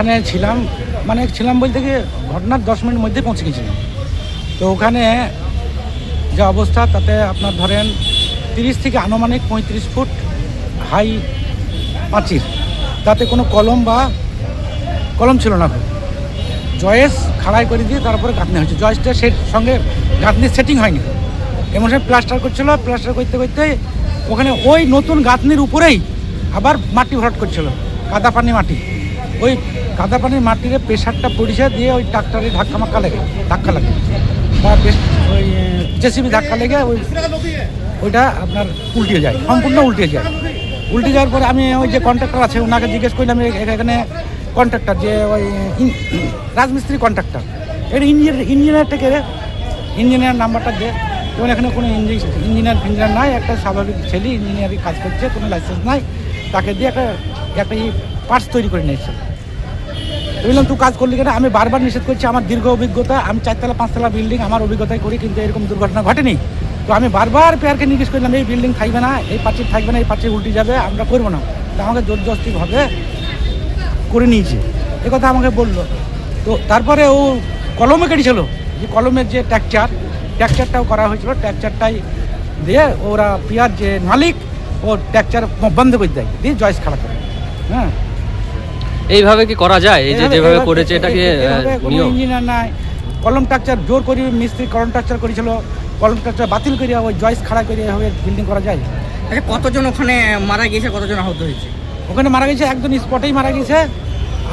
ওখানে ছিলাম মানে ছিলাম বলতে গিয়ে ঘটনার দশ মিনিট মধ্যে পৌঁছে গেছিলাম। তো ওখানে যে অবস্থা, তাতে আপনার ধরেন তিরিশ থেকে আনুমানিক পঁয়ত্রিশ ফুট হাই পাঁচির তাতে কোনো কলম বা কলম ছিল না। জয়েস খাড়াই করে দিয়ে তারপরে গাঁথনি হয়েছে। জয়েসটা সেট সঙ্গে গাঁথনির সেটিং হয়নি। এমন সময় প্লাস্টার করছিল প্লাস্টার করতে করতে ওখানে ওই নতুন গাঁথনির উপরেই আবার মাটি ভরাট করছিল, কাদা পানি মাটি। ওই কাদা পানির মাটির প্রেশারটা পড়েছে দিয়ে ওই ট্রাক্টরে ধাক্কা মাক্কা লাগে, ধাক্কা লাগে। বা ওই জেসিবি ধাক্কা লেগে ওই ওইটা আপনার উল্টে যায়, সম্পূর্ণ উল্টে যায়। উল্টে যাওয়ার পরে আমি ওই যে কন্ট্রাক্টর আছে ওনাকে জিজ্ঞেস করলাম এখানে কন্ট্রাক্টর যে ওই রাজমিস্ত্রি কন্ট্রাক্টর এটা ইঞ্জিনিয়ার ইঞ্জিনিয়ারটাকে ইঞ্জিনিয়ার নাম্বারটা দে। যেমন এখানে কোনো ইঞ্জিনিয়ার ফিঞ্জিনিয়ার নাই, একটা স্বাভাবিক ছেলে, ইঞ্জিনিয়ারিং কাজ করছে, কোনো লাইসেন্স নাই, তাকে দিয়ে একটা একটা পার্টস তৈরি করে নিয়েছে। বললাম, তুই কাজ করলি কেন? আমি বারবার নিষেধ করছি, আমার দীর্ঘ অভিজ্ঞতা, আমি চারতলা, পাঁচতলা বিল্ডিং আমার অভিজ্ঞতায় করি, কিন্তু এরকম দুর্ঘটনা ঘটেনি। তো আমি বারবার পেয়ারকে জিজ্ঞেস করলাম, এই বিল্ডিং থাকবে না, এই পাঁচির থাকবে না, এই পাঁচির উল্টে যাবে, আমরা করব না। তা আমাকে জোর জস্তিভাবে করে নিয়েছে। এ কথা আমাকে বলল। তো তারপরে ও কলমে কেটেছিল, যে কলমের যে ট্যাকচার ট্যাকচারটাও করা হয়েছিল ট্যাকচারটাই দিয়ে ওরা পিয়ার যে মালিক, ও ট্যাকচার বন্ধ করে দেয়, দিয়ে জয়েস খারাপ করে। হ্যাঁ? এইভাবে কি করা যায়? এই যে যেভাবে করেছে এটা কি কোনো নিয়ম। ইঞ্জিনিয়ার নাই। কলম টাকচার জোর করে মিস্ত্রি কলম টাকচার করেছিল। কলম টাকচার বাতিল করে ওই জয়েস খাড়া করে এভাবে বিল্ডিং করা যায়। আচ্ছা কতজন ওখানে মারা গিয়েছে কতজন আহত হয়েছে? ওখানে মারা গেছে একজন স্পটেই মারা গেছে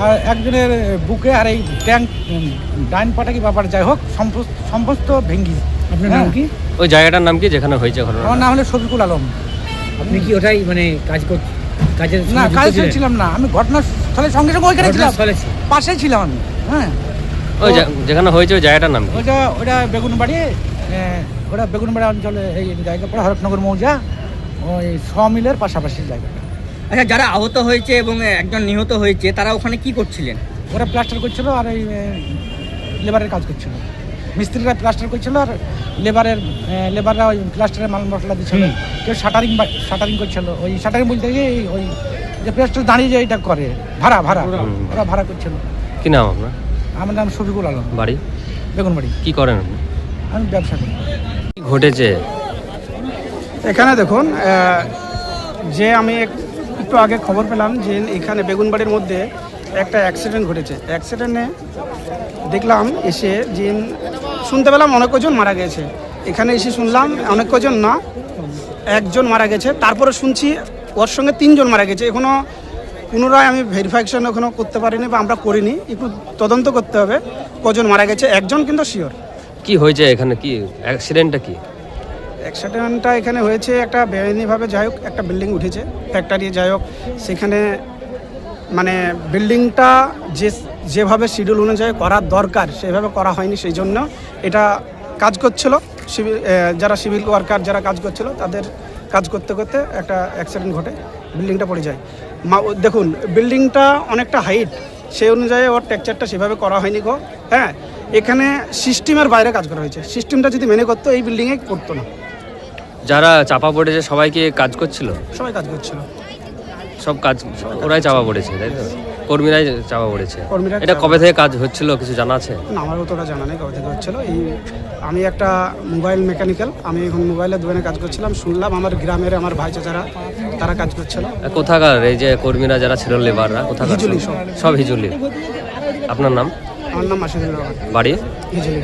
আর একজনের বুকে আর এই ট্যাঙ্ক ডাইন পাটা কি ব্যাপার যাই হোক সমস্ত ভেঙ্গি। আপনার নাম কি? ওই জায়গাটার নাম কি? যেখানে হয়েছে ঘটনা আমার নাম হলো শফিকুল আলম। আপনি কি ওটাই মানে কাজ কর কাজের না কাজ? ছিলাম না। আমি ঘটনাস্থলের সঙ্গে সঙ্গে ওইখানে ছিলাম। ঘটনাস্থলে ছিল। পাশেই ছিলাম আমি হ্যাঁ। ওই যেখানে হয়েছে ওই জায়গাটার নাম কি? ওটা ওটা বেগুনবাড়ি ওটা বেগুনবাড়ি অঞ্চলে এই জায়গা পড়ে হরফনগর মৌজা ওই সমিলের পাশাপাশি জায়গাটা। আচ্ছা যারা আহত হয়েছে এবং একজন নিহত হয়েছে তারা ওখানে কি করছিলেন? ওরা প্লাস্টার করছিল আর এই লেবারের কাজ করছিল। মিস্ত্রিরা প্লাস্টার করছিল আর লেবারের লেবাররা ওই প্লাস্টারের মাল মশলা দিচ্ছিল। কেউ শাটারিং শাটারিং করছিল। ওই শাটারিং বলতে গিয়ে এই ওই যে প্লাস্টার দাঁড়িয়ে যে এটা করে ভাড়া ভাড়া। ওরা ভাড়া করছিল। কি নাম আপনার? আমার নাম শফিকুল আলম। বাড়ি? বেগুনবাড়ি কি করেন আপনি? আমি ব্যবসা করি। কি ঘটেছে? এখানে দেখুন যে আমি একটু আগে খবর পেলাম যে এখানে বেগুনবাড়ির মধ্যে একটা অ্যাক্সিডেন্ট ঘটেছে। অ্যাক্সিডেন্টে দেখলাম এসে যে শুনতে পেলাম অনেক কজন মারা গেছে। এখানে এসে শুনলাম অনেক কজন না একজন মারা গেছে। তারপরে শুনছি ওর সঙ্গে তিনজন মারা গেছে। এখনও পুনরায় আমি ভেরিফিকেশন এখনও করতে পারিনি বা আমরা করিনি। একটু তদন্ত করতে হবে কজন মারা গেছে একজন কিন্তু শিওর কি হয়েছে এখানে? কি অ্যাক্সিডেন্টটা কি? অ্যাক্সিডেন্টটা এখানে হয়েছে একটা বেআইনিভাবে যাই হোক একটা বিল্ডিং উঠেছে ফ্যাক্টরি যাই হোক। সেখানে মানে বিল্ডিংটা যে যেভাবে শিডিউল অনুযায়ী করার দরকার সেভাবে করা হয়নি সেই জন্য এটা কাজ করছিল। সিভিল যারা সিভিল ওয়ার্কার যারা কাজ করছিল তাদের কাজ করতে করতে একটা অ্যাক্সিডেন্ট ঘটে বিল্ডিংটা পড়ে যায়। মা দেখুন বিল্ডিংটা অনেকটা হাইট সেই অনুযায়ী ওর টেক্সচারটা সেভাবে করা হয়নি গো। হ্যাঁ এখানে সিস্টেমের বাইরে কাজ করা হয়েছে। সিস্টেমটা যদি মেনে করতো এই বিল্ডিংয়ে করতো না। যারা চাপা পড়েছে সবাইকে কাজ করছিল? সবাই কাজ করছিল। সব কাজ ওরাই চাপা পড়েছে তাই তো? কর্মীরাই চাপা পড়েছে। কর্মীরা এটা কবে থেকে কাজ হচ্ছিল কিছু জানা আছে? না আমার অতটা জানা নেই কবে থেকে হচ্ছিল। এই আমি একটা মোবাইল মেকানিক্যাল আমি এখন মোবাইলের দোকানে কাজ করছিলাম শুনলাম আমার গ্রামের আমার ভাই চাচারা তারা কাজ করছিল। কোথাকার এই যে কর্মীরা যারা ছিল লেবাররা কোথাকার হিজুলি সব? হিজুলি। আপনার নাম? আমার নাম মাসিদুল বাড়ি? হিজুলি।